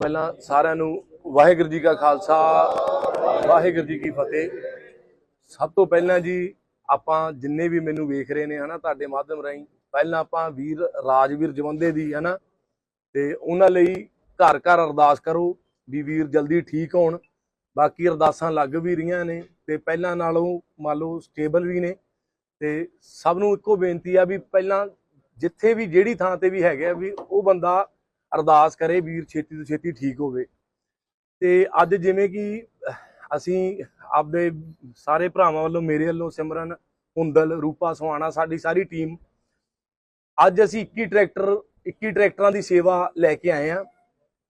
ਪਹਿਲਾਂ ਸਾਰਿਆਂ ਨੂੰ ਵਾਹਿਗੁਰੂ ਜੀ ਕਾ ਖਾਲਸਾ, ਵਾਹਿਗੁਰੂ ਜੀ ਕੀ ਫਤਿਹ। ਸਭ ਤੋਂ ਪਹਿਲਾਂ ਜੀ, ਆਪਾਂ ਜਿੰਨੇ ਵੀ ਮੈਨੂੰ ਵੇਖ ਰਹੇ ਨੇ ਹਨਾ ਤੁਹਾਡੇ ਮਾਧਿਅਮ ਰਾਹੀਂ, ਪਹਿਲਾਂ ਆਪਾਂ ਵੀਰ ਰਾਜਵੀਰ ਜਵੰਦੇ ਦੀ ਹਨਾ, ਤੇ ਉਹਨਾਂ ਲਈ ਘਰ ਘਰ ਅਰਦਾਸ ਕਰੋ ਵੀ ਵੀਰ ਜਲਦੀ ਠੀਕ ਹੋਣ। ਬਾਕੀ ਅਰਦਾਸਾਂ ਲੱਗ ਵੀ ਰਹੀਆਂ ਨੇ, ਤੇ ਪਹਿਲਾਂ ਨਾਲੋਂ ਮੰਨ ਲਓ ਸਟੇਬਲ ਵੀ ਨੇ। ਤੇ ਸਭ ਨੂੰ ਇੱਕੋ ਬੇਨਤੀ ਆ ਵੀ ਪਹਿਲਾਂ ਜਿੱਥੇ ਵੀ, ਜਿਹੜੀ ਥਾਂ ਤੇ ਵੀ ਹੈਗੇ ਆ ਵੀ ਉਹ ਬੰਦਾ ਅਰਦਾਸ ਕਰੇ ਵੀਰ ਛੇਤੀ ਤੋਂ ਛੇਤੀ ਠੀਕ ਹੋਵੇ। ਤੇ ਅੱਜ ਜਿਵੇਂ ਕਿ ਅਸੀਂ ਆਪਦੇ ਸਾਰੇ ਭਰਾਵਾਂ ਵੱਲੋਂ ਮੇਰੇ ਵੱਲੋਂ ਸਿਮਰਨ, ਹੁੰਦਲ, ਰੂਪਾ ਸੁਹਾਣਾ ਸਾਡੀ ਸਾਰੀ ਟੀਮ ਅੱਜ ਅਸੀਂ 21 ਟਰੈਕਟਰ 21 ਟਰੈਕਟਰਾਂ ਦੀ ਸੇਵਾ ਲੈ ਕੇ ਆਏ ਆ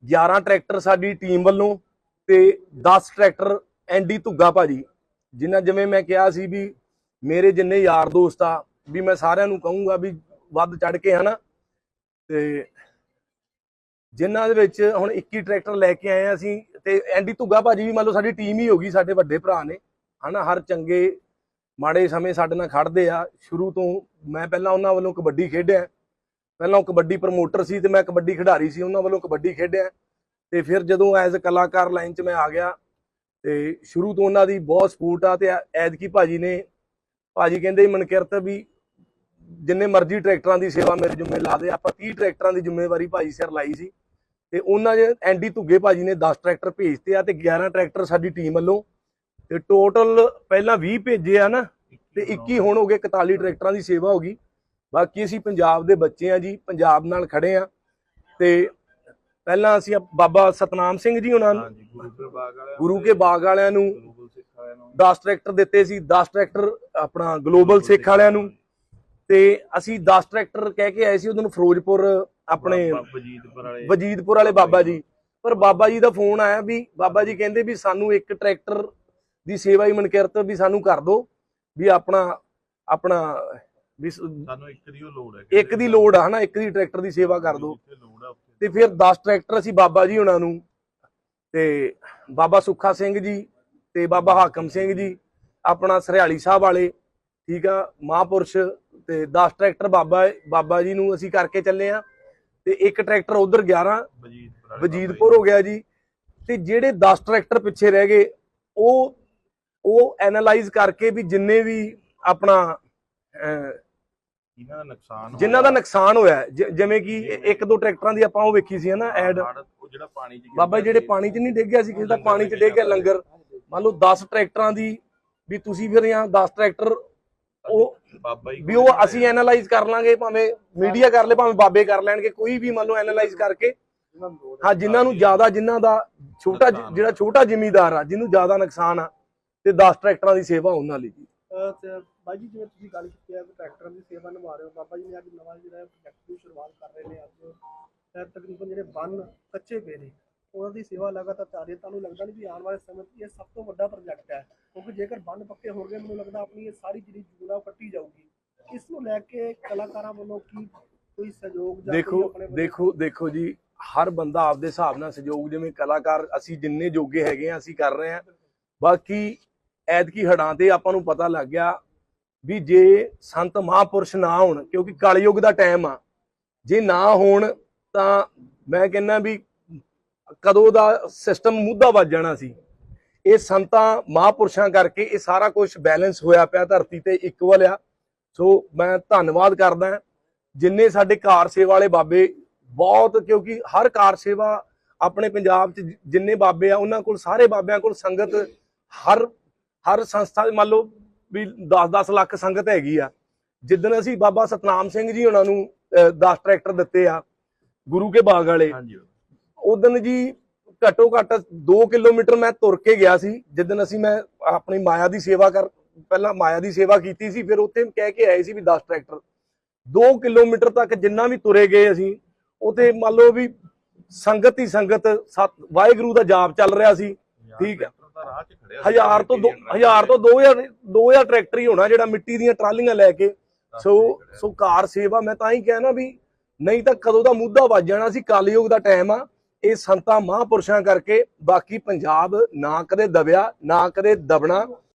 11 ਟਰੈਕਟਰ ਸਾਡੀ ਟੀਮ ਵੱਲੋਂ ਤੇ 10 ਟਰੈਕਟਰ ਐਂਡੀ ਧੁੱਗਾ ਭਾਜੀ, ਜਿਨ੍ਹਾਂ ਜਿਵੇਂ ਮੈਂ ਕਿਹਾ ਸੀ ਵੀ ਮੇਰੇ ਜਿੰਨੇ ਯਾਰ ਦੋਸਤ ਆ, ਵੀ ਮੈਂ ਸਾਰਿਆਂ ਨੂੰ ਕਹੂੰਗਾ ਵੀ ਵੱਧ ਚੜ ਕੇ ਹਨਾ। ਤੇ ਜਿਨ੍ਹਾਂ ਦੇ ਵਿੱਚ ਹੁਣ 21 ਟਰੈਕਟਰ ਲੈ ਕੇ ਆਏ ਆ ਅਸੀਂ ਤੇ ਐਂਡੀ ਧੁੱਗਾ ਭਾਜੀ ਵੀ ਮੰਨ ਲਓ ਸਾਡੀ ਟੀਮ ਹੀ ਹੋ ਗਈ, ਸਾਡੇ ਵੱਡੇ ਭਰਾ ਨੇ। ਹਨਾ, ਹਰ ਚੰਗੇ ਮਾੜੇ ਸਮੇਂ ਸਾਡੇ ਨਾਲ ਖੜਦੇ ਆ। ਸ਼ੁਰੂ ਤੋਂ ਮੈਂ ਪਹਿਲਾਂ ਉਹਨਾਂ ਵੱਲੋਂ ਕਬੱਡੀ ਖੇਡਿਆ। ਪਹਿਲਾਂ ਉਹ ਕਬੱਡੀ ਪ੍ਰਮੋਟਰ ਸੀ ਤੇ ਮੈਂ ਕਬੱਡੀ ਖਿਡਾਰੀ ਸੀ, ਉਹਨਾਂ ਵੱਲੋਂ ਕਬੱਡੀ ਖੇਡਿਆ। ਤੇ ਫਿਰ ਜਦੋਂ ਐਜ਼ ਕਲਾਕਾਰ ਲਾਈਨ 'ਚ ਮੈਂ ਆ ਗਿਆ ਤੇ ਸ਼ੁਰੂ ਤੋਂ ਉਹਨਾਂ ਦੀ ਬਹੁਤ ਸਪੋਰਟ ਆ ਤੇ ਐਦਕੀ ਭਾਜੀ ਨੇ, ਭਾਜੀ ਕਹਿੰਦੇ ਮਨਕਿਰਤ ਵੀ ਜਿੰਨੇ ਮਰਜ਼ੀ ਟਰੈਕਟਰਾਂ ਦੀ ਸੇਵਾ ਮੇਰੇ ਜੁੰਮੇ ਲਾ ਦੇ, ਆਪਾਂ 30 ਟਰੈਕਟਰਾਂ ਦੀ ਜ਼ਿੰਮੇਵਾਰੀ ਭਾਜੀ ਸਿਰ ਲਾਈ ਸੀ। ਤੇ ਉਹਨਾਂ ਦੇ ਐਂਡੀ ਧੁੱਗੇ ਭਾਜੀ ਨੇ 10 ਟਰੈਕਟਰ ਭੇਜਤੇ ਆ ਤੇ 11 ਟਰੈਕਟਰ ਸਾਡੀ ਟੀਮ ਵੱਲੋਂ। ਤੇ ਟੋਟਲ ਪਹਿਲਾਂ 20 ਭੇਜੇ ਆ ਨਾ ਤੇ 21 ਹੁਣ ਹੋ ਗਏ 41 ਟਰੈਕਟਰਾਂ ਦੀ ਸੇਵਾ ਹੋ ਗਈ। ਬਾਕੀ ਅਸੀਂ ਪੰਜਾਬ ਦੇ ਬੱਚੇ ਆ ਜੀ ਪੰਜਾਬ ਨਾਲ ਖੜੇ ਆ। ਤੇ ਪਹਿਲਾਂ ਅਸੀਂ ਬਾਬਾ ਸਤਨਾਮ ਸਿੰਘ ਜੀ ਉਹਨਾਂ ਨੂੰ ਗੁਰੂ ਕੇ ਬਾਗ ਨੂੰ ਵਾਲਿਆਂ ਨੂੰ 10 ਟਰੈਕਟਰ ਦਿੱਤੇ ਸੀ 10 ਟਰੈਕਟਰ ਆਪਣਾ ਗਲੋਬਲ ਸਿੱਖ ਵਾਲਿਆਂ ਨੂੰ। ਤੇ ਅਸੀਂ 10 ਟਰੈਕਟਰ ਕਹਿ ਕੇ ਆਏ ਸੀ ਉਹਨਾਂ ਨੂੰ ਫਿਰੋਜ਼ਪੁਰ ਆਪਣੇ ਵਜੀਦਪੁਰ ਵਾਲੇ। ਵਜੀਦਪੁਰ ਵਾਲੇ ਬਾਬਾ ਜੀ। ਪਰ ਬਾਬਾ ਜੀ ਦਾ ਫੋਨ ਆਇਆ ਵੀ ਬਾਬਾ ਜੀ ਕਹਿੰਦੇ ਵੀ ਸਾਨੂੰ ਇੱਕ ਟਰੈਕਟਰ ਦੀ ਸੇਵਾ ਹੀ ਮਨਕਿਰਤ ਵੀ ਸਾਨੂੰ ਕਰ ਦਿਓ ਵੀ ਆਪਣਾ ਆਪਣਾ ਵੀ ਸਾਨੂੰ ਇੱਕ ਦੀ ਲੋੜ ਹੈ ਇੱਕ ਦੀ ਲੋੜ ਆ ਹਨਾ ਇੱਕ ਦੀ ਟਰੈਕਟਰ ਦੀ ਸੇਵਾ ਕਰ ਦਿਓ। ਤੇ ਫਿਰ 10 ਟਰੈਕਟਰ ਅਸੀਂ ਬਾਬਾ ਜੀ ਉਹਨਾਂ ਨੂੰ ਤੇ ਬਾਬਾ ਸੁੱਖਾ ਸਿੰਘ ਜੀ ਤੇ ਬਾਬਾ ਹਾਕਮ ਸਿੰਘ ਜੀ ਆਪਣਾ ਸਰਿਆਲੀ ਸਾਹਿਬ ਵਾਲੇ ਠੀਕ ਆ ਮਹਾਂਪੁਰਸ਼ ਤੇ 10 ਟਰੈਕਟਰ ਬਾਬਾ ਬਾਬਾ ਜੀ ਨੂੰ ਅਸੀਂ ਕਰਕੇ ਚੱਲੇ ਆ। ਤੇ ਇੱਕ ਟਰੈਕਟਰ ਉਧਰ 11 ਵਜੀਦਪੁਰ ਹੋ ਗਿਆ ਜੀ। ਤੇ ਜਿਹੜੇ 10 ਟਰੈਕਟਰ ਪਿੱਛੇ ਰਹਿ ਗਏ ਉਹ ਉਹ ਐਨਾਲਾਈਜ਼ ਕਰਕੇ ਵੀ ਜਿੰਨੇ ਵੀ ਆਪਣਾ ਦਾ ਨੁਕਸਾਨ ਜਿਨ੍ਹਾਂ ਦਾ ਨੁਕਸਾਨ ਹੋਇਆ ਜਿਵੇਂ ਕਿ ਇੱਕ ਦੋ ਟਰੈਕਟਰਾਂ ਦੀ ਆਪਾਂ ਉਹ ਵੇਖੀ ਸੀ ਨਾ ਐਡ। ਉਹ ਜਿਹੜਾ ਪਾਣੀ ਚ ਗਿਰ ਬਾਬਾ ਜਿਹੜੇ ਪਾਣੀ 'ਚ ਨਹੀਂ ਡਿੱਗਿਆ ਸੀ ਕਿਸੇ ਦਾ ਪਾਣੀ 'ਚ ਡਿੱਗ ਗਿਆ ਲੰਗਰ। ਮੰਨ ਲਓ 10 ਟਰੈਕਟਰਾਂ ਦੀ ਵੀ ਤੁਸੀਂ ਫਿਰ ਜਾਂ 10 ਟਰੈਕਟਰ ਬਾਬਾ ਜੀ ਵੀ ਉਹ ਅਸੀਂ ਐਨਾਲਾਈਜ਼ ਕਰ ਲਾਂਗੇ ਭਾਵੇਂ ਮੀਡੀਆ ਕਰ ਲੇ ਭਾਵੇਂ ਬਾਬੇ ਕਰ ਲੈਣਗੇ ਕੋਈ ਵੀ ਮੰਨ ਲਓ ਐਨਾਲਾਈਜ਼ ਕਰਕੇ। ਹਾਂ। ਜਿਨ੍ਹਾਂ ਨੂੰ ਜ਼ਿਆਦਾ ਜਿਨ੍ਹਾਂ ਦਾ ਛੋਟਾ ਜਿਹੜਾ ਛੋਟਾ ਜ਼ਿਮੀਦਾਰ ਆ ਜਿਹਨੂੰ ਜ਼ਿਆਦਾ ਨੁਕਸਾਨ ਆ ਤੇ 10 ਟਰੈਕਟਰਾਂ ਦੀ ਸੇਵਾ ਉਹਨਾਂ ਲਈ। ਜੀ ਅਹ ਤੇ ਬਾਈ ਜੀ ਜਿਵੇਂ ਤੁਸੀਂ ਗੱਲ ਕੀਤੀ ਹੈ ਕਿ ਟਰੈਕਟਰਾਂ ਦੀ ਸੇਵਾ ਨਿਭਾ ਰਹੇ ਹੋ ਬਾਬਾ ਜੀ ਨੇ ਅੱਜ ਨਵਾਂ ਜਿਹੜਾ ਪ੍ਰੋਜੈਕਟ ਦੀ ਸ਼ੁਰੂਆਤ ਕਰ ਰਹੇ ਨੇ ਅੱਜ। ਅਹ ਤਕਰੀਬਨ ਜਿਹੜੇ ਬੰਨ ਕੱਚੇ ਪਏ ਨੇ ਉਹਨਾਂ ਦੀ ਸੇਵਾ ਲਗਾਤਾਰ ਚੱਲ ਤੁਹਾਨੂੰ ਲੱਗਦਾ ਨਹੀਂ ਵੀ ਆਉਣ ਵਾਲੇ ਸਮੇਂ 'ਚ ਇਹ ਸਭ ਤੋਂ ਵੱਡਾ ਪ੍ਰੋਜੈਕਟ ਹੈ? ਕਿਉਂਕਿ ਜੇਕਰ ਬੰਨ ਪੱਕੇ ਹੋ ਗਏ ਮੈਨੂੰ ਲੱਗਦਾ ਆਪਣੀ ਇਹ ਸਾਰੀ ਜਿਹੜੀ ਜੂਨਾ ਉਹ ਕੱਟੀ ਜਾਊਗੀ। ਇਸ ਨੂੰ ਲੈ ਕੇ ਕਲਾਕਾਰਾਂ ਵੱਲੋਂ ਕੀ ਕੋਈ ਸਹਿਯੋਗ ਜਾਂ ਦੇਖੋ ਦੇਖੋ ਦੇਖੋ ਜੀ ਹਰ ਬੰਦਾ ਆਪਦੇ ਹਿਸਾਬ ਨਾਲ ਸਹਿਯੋਗ ਜਿਵੇਂ ਕਲਾਕਾਰ ਅਸੀਂ ਜਿੰਨੇ ਜੋਗੇ ਹੈਗੇ ਆ ਅਸੀਂ ਕਰ ਰਹੇ ਆ ਬਾਕੀ ਐਤਕੀ ਹੜਾਂ ਤੇ ਆਪਾਂ ਨੂੰ ਪਤਾ ਲੱਗ ਗਿਆ ਵੀ ਜੇ ਸੰਤ ਮਹਾਂਪੁਰਸ਼ ਨਾ ਹੋਣ ਕਿਉਂਕਿ ਕਲਯੁਗ ਦਾ ਟਾਈਮ ਆ ਜੇ ਨਾ ਹੋਣ ਤਾਂ ਮੈਂ ਕਹਿੰਦਾ ਵੀ ਕਦੋਂ ਦਾ ਸਿਸਟਮ ਮੁੱਦਾ ਵੱਜ ਜਾਣਾ ਸੀ। ਇਹ ਸੰਤਾਂ ਮਹਾਂਪੁਰਸ਼ਾਂ ਕਰਕੇ ਇਹ ਸਾਰਾ ਕੁਝ ਬੈਲੈਂਸ ਹੋਇਆ ਪਿਆ ਧਰਤੀ ਤੇ ਇਕੁਅਲ ਆ। ਸੋ ਮੈਂ ਧੰਨਵਾਦ ਕਰਦਾ ਜਿੰਨੇ ਸਾਡੇ ਕਾਰ ਸੇਵਾ ਵਾਲੇ ਬਾਬੇ ਬਹੁਤ ਕਿਉਂਕਿ ਹਰ ਕਾਰ ਸੇਵਾ ਆਪਣੇ ਪੰਜਾਬ 'ਚ ਜਿੰਨੇ ਬਾਬੇ ਆ ਉਹਨਾਂ ਕੋਲ ਸਾਰੇ ਬਾਬਿਆਂ ਕੋਲ ਸੰਗਤ ਹਰ ਹਰ ਸੰਸਥਾ ਦੇ ਮੰਨ ਲਓ ਵੀ 10-10 ਲੱਖ ਸੰਗਤ ਹੈਗੀ ਆ। ਜਿੱਦਣ ਅਸੀਂ ਬਾਬਾ ਸਤਨਾਮ ਸਿੰਘ ਜੀ ਉਹਨਾਂ ਨੂੰ 10 ਟਰੈਕਟਰ ਦਿੱਤੇ ਆ ਗੁਰੂ ਕੇ ਬਾਗ ਵਾਲੇ ਹਾਂਜੀ। ਉਦਣ ਜੀ ਘੱਟੋ ਘੱਟ 2 ਕਿਲੋਮੀਟਰ ਮੈਂ ਤੁਰ ਕੇ ਗਿਆ ਸੀ ਜਿੱਦਣ ਅਸੀਂ ਮੈਂ ਆਪਣੀ ਮਾਇਆ ਦੀ ਸੇਵਾ ਕਰ ਪਹਿਲਾਂ ਮਾਇਆ ਦੀ ਸੇਵਾ ਕੀਤੀ ਸੀ ਫਿਰ ਉੱਥੇ ਕਹਿ ਕੇ ਆਏ ਸੀ ਵੀ 10 ਟਰੈਕਟਰ। 2 ਕਿਲੋਮੀਟਰ ਤੱਕ ਜਿੰਨਾ ਵੀ ਤੁਰੇ ਗਏ ਅਸੀਂ ਉਥੇ ਮੰਨ ਲਓ ਵੀ ਸੰਗਤ ਹੀ ਸੰਗਤ ਵਾਹਿਗੁਰੂ ਦਾ ਜਾਪ ਚੱਲ ਰਿਹਾ ਸੀ ਠੀਕ ਹੈ। ਹਜ਼ਾਰ ਤੋਂ ਦੋ- ਹਜ਼ਾਰ ਤੋਂ 2000 2000 ਟਰੈਕਟਰ ਹੀ ਹੋਣਾ ਜਿਹੜਾ ਮਿੱਟੀ ਦੀਆਂ ਟਰਾਲੀਆਂ ਲੈ ਕੇ। ਸੋ ਸੋ। ਕਾਰ ਸੇਵਾ ਮੈਂ ਤਾਂ ਹੀ ਕਿਹਾ ਨਾ ਵੀ ਨਹੀਂ ਤਾਂ ਕਦੋਂ ਦਾ ਮੁੱਦਾ ਵੱਜ ਜਾਣਾ ਸੀ ਕਲਯੁਗ ਦਾ ਟਾਈਮ ਆ। ਇਹ ਸੰਤਾਂ ਮਹਾਂਪੁਰਸ਼ਾਂ ਕਰਕੇ ਬਾਕੀ ਪੰਜਾਬ ਨਾ ਕਦੇ ਦਬਿਆ ਨਾ ਕਦੇ ਦਬਣਾ।